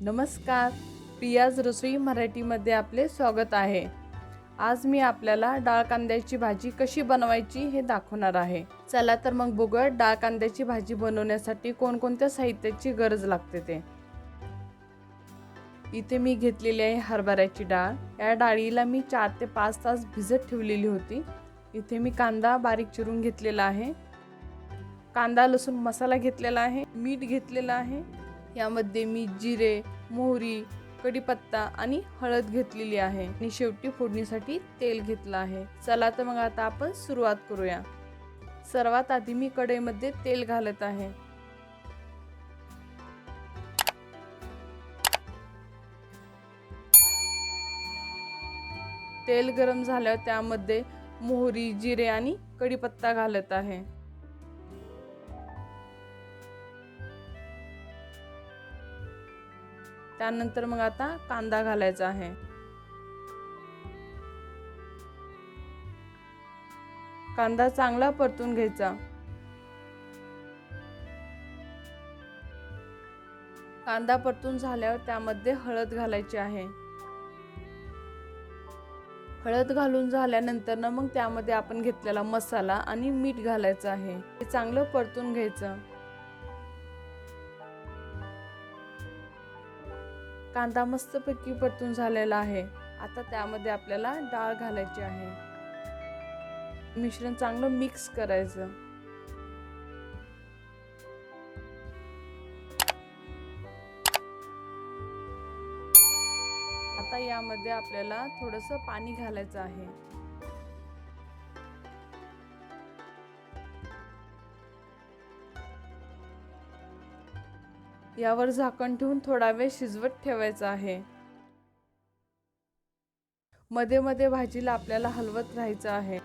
नमस्कार. पियाज रसोई मराठीमध्ये आपले स्वागत आहे. आज मी आपल्याला डाळ कांद्याची भाजी कशी बनवायची हे दाखवणार आहे. चला तर मग बघूया डाळ कांद्याची भाजी बनवण्यासाठी कोणकोणत्या साहित्याची गरज लागते ते. इथे मी घेतलेली आहे हरभऱ्याची डाळ. या डाळीला मी चार ते पाच तास भिजत ठेवलेली होती. इथे मी कांदा बारीक चिरून घेतलेला आहे. कांदा लसूण मसाला घेतलेला आहे. मीठ घेतलेलं आहे. यामध्ये मी जिरे मोहरी कढीपत्ता आणि हळद घेतलेली आहे. आणि शेवटी फोडणीसाठी तेल घेतलं आहे. चला तर मग आता आपण सुरुवात करूया. सर्वात आधी मी कढईमध्ये तेल घालत आहे. तेल गरम झाल्यावर त्यामध्ये मोहरी जिरे आणि कढीपत्ता घालत आहे. त्यानंतर मग आता कांदा घालायचा आहे. कांदा चांगला परतून घ्यायचा. कांदा परतून झाल्यावर त्यामध्ये हळद घालायची आहे. हळद घालून झाल्यानंतर ना मग त्यामध्ये आपण घेतलेला मसाला आणि मीठ घालायचं आहे. हे चांगलं परतून घ्यायचं. कांदा मस्तपैकी परतून झालेला आहे. आता त्यामध्ये आपल्याला डाळ घालायची आहे. मिश्रण चांगलं मिक्स करायचं. आता यामध्ये आपल्याला थोडंसं पाणी घालायचं आहे. यावर झाकण ठेवून थोडा वेळ शिजवत ठेवायचं आहे. मध्ये मध्ये भाजीला आपल्याला हलवत राहायचं आहे.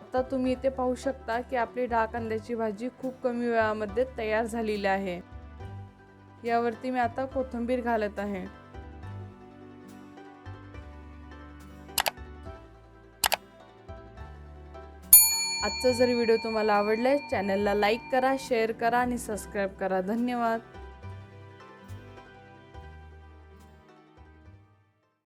आता तुम्ही इथे पाहू शकता की आपली डाळ कांद्याची भाजी खूप कमी वेळामध्ये तयार झालेली आहे. यावरती मी आता कोथिंबीर घालत आहे. आजचा जर व्हिडिओ तुम्हाला आवडला चॅनलला लाईक करा शेअर करा आणि सबस्क्राईब करा. धन्यवाद.